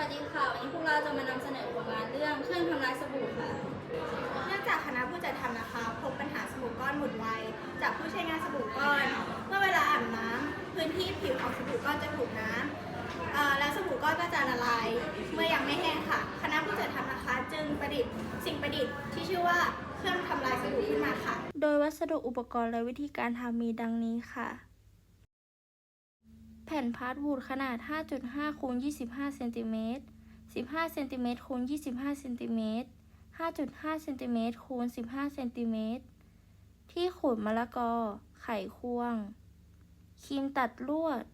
วัสดีค่ะ วันนี้พวกเราจะมานำเสนอผลงานเรื่องเครื่องทำลายสบู่ค่ะ เนื่องจากคณะผู้จัดทำนะคะ พบปัญหาสบู่ก้อนหมุนไวจากผู้ใช้งานสบู่ก้อน เมื่อเวลาอาบน้ำพื้นที่ผิวของสบู่ก้อนจะถูกน้ำเอ่อแล้วสบู่ก้อนก็จะละลายเมื่อยังไม่แห้งค่ะ คณะผู้จัดทำนะคะ จึงประดิษฐ์สิ่งประดิษฐ์ที่ชื่อว่าเครื่องทำลายสบู่ขึ้นมาค่ะ โดยวัสดุอุปกรณ์และวิธีการทำมีดังนี้ค่ะ แผ่นพาร์ทวูดขนาด 5.5คูณ25เซนติเมตร15เซนติเมตรคูณ25เซนติเมตร5.5เซนติเมตรคูณ15เซนติเมตรที่ขูดมะละกอ ไขควง ครีมตัดลวด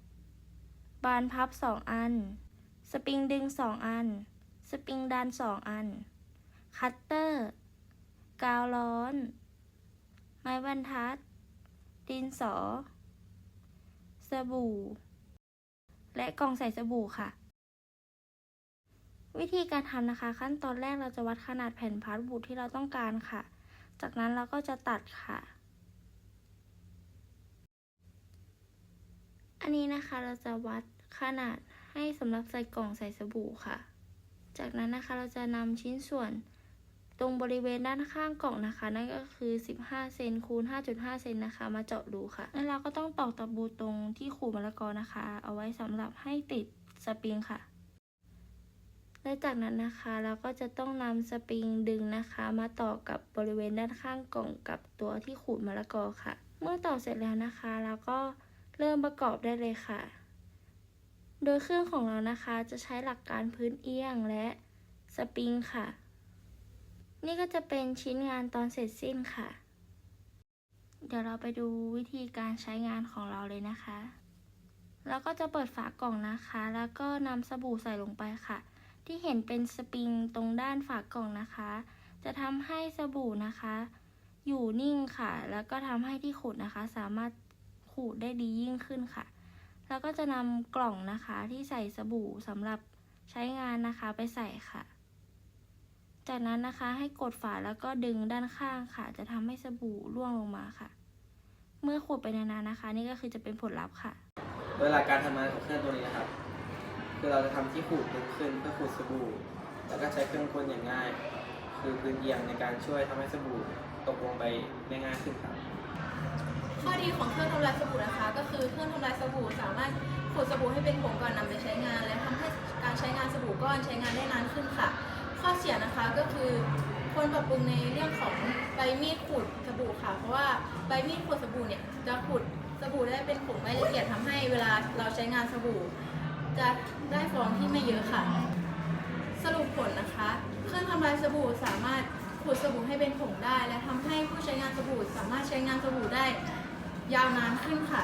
บานพับ 2 อัน สปริงดึง 2 อัน สปริงดัน 2 อัน คัตเตอร์ กาวร้อน ไม้บรรทัด ดินสอ สบู่ และกล่องใส่สบู่ค่ะ วิธีการทำนะคะ ขั้นตอนแรกเราจะวัดขนาดแผ่นพาสต์บูดที่เราต้องการค่ะ จากนั้นเราก็จะตัดค่ะ อันนี้นะคะเราจะวัดขนาดให้สำหรับใส่กล่องใส่สบู่ค่ะ จากนั้นนะคะเราจะนำชิ้นส่วน ตรงบริเวณด้านข้างกล่องนะคะ นั่นก็คือ 15 เซนคูณ 5.5 เซนนะคะ มาเจาะรูค่ะ แล้วเราก็ต้องตอกตะปูตรงที่ขูดมะละกอนะคะ เอาไว้สำหรับให้ติดสปริงค่ะ และจากนั้นนะคะเราก็จะต้องนำสปริงดึงนะคะ มาต่อกับบริเวณด้านข้างกล่องกับตัวที่ขูดมะละกอค่ะ เมื่อต่อเสร็จแล้วนะคะเราก็เริ่มประกอบได้เลยค่ะ โดยเครื่องของเรานะคะจะใช้หลักการพื้นเอียงและสปริงค่ะ นี่ก็จะเป็นชิ้นงานตอนเสร็จสิ้นค่ะ เดี๋ยวเราไปดูวิธีการใช้งานของเราเลยนะคะ แล้วก็จะเปิดฝากล่องนะคะ แล้วก็นำสบู่ใส่ลงไปค่ะ ที่เห็นเป็นสปริงตรงด้านฝากล่องนะคะ จะทำให้สบู่นะคะ อยู่นิ่งค่ะ แล้วก็ทำให้ที่ขูดนะคะ สามารถขูดได้ดียิ่งขึ้นค่ะ แล้วก็จะนำกล่องนะคะที่ใส่สบู่สำหรับใช้งานนะคะไปใส่ค่ะ จากนั้นนะคะให้กดฝาแล้วก็ดึงด้านข้างค่ะ จะทำให้สบู่ร่วงลงมาค่ะ เมื่อขูดไปนานๆนะคะ นี่ก็คือจะเป็นผลลัพธ์ค่ะ โดยหลักการทำงานของเครื่องตัวนี้นะครับ คือเราจะทำที่ขูดลึกขึ้นเพื่อขูดสบู่ แล้วก็ใช้เครื่องคนอย่างง่าย คือพื้นเอียงในการช่วยทำให้สบู่ตกลงไปได้ง่ายขึ้นครับข้อดีของเครื่องทำลายสบู่นะคะ ก็คือเครื่องทำลายสบู่สามารถขูดสบู่ให้เป็นผงก่อนนำไปใช้งาน และทำให้การใช้งานสบู่ก้อนใช้งานได้นานขึ้นค่ะ ข้อเสียนะคะก็คือควรปรับปรุงในเรื่องของใบมีดขูดสบู่ค่ะ เพราะว่าใบมีดขูดสบู่เนี่ยจะขูดสบู่ได้เป็นผงไม่ละเอียดทำให้เวลาเราใช้งานสบู่ จะได้ฟองที่ไม่เยอะค่ะ สรุปผลนะคะ เครื่องทำลายสบู่สามารถขูดสบู่ให้เป็นผงได้ และทำให้ผู้ใช้งานสบู่สามารถใช้งานสบู่ได้ยาวนานขึ้นค่ะ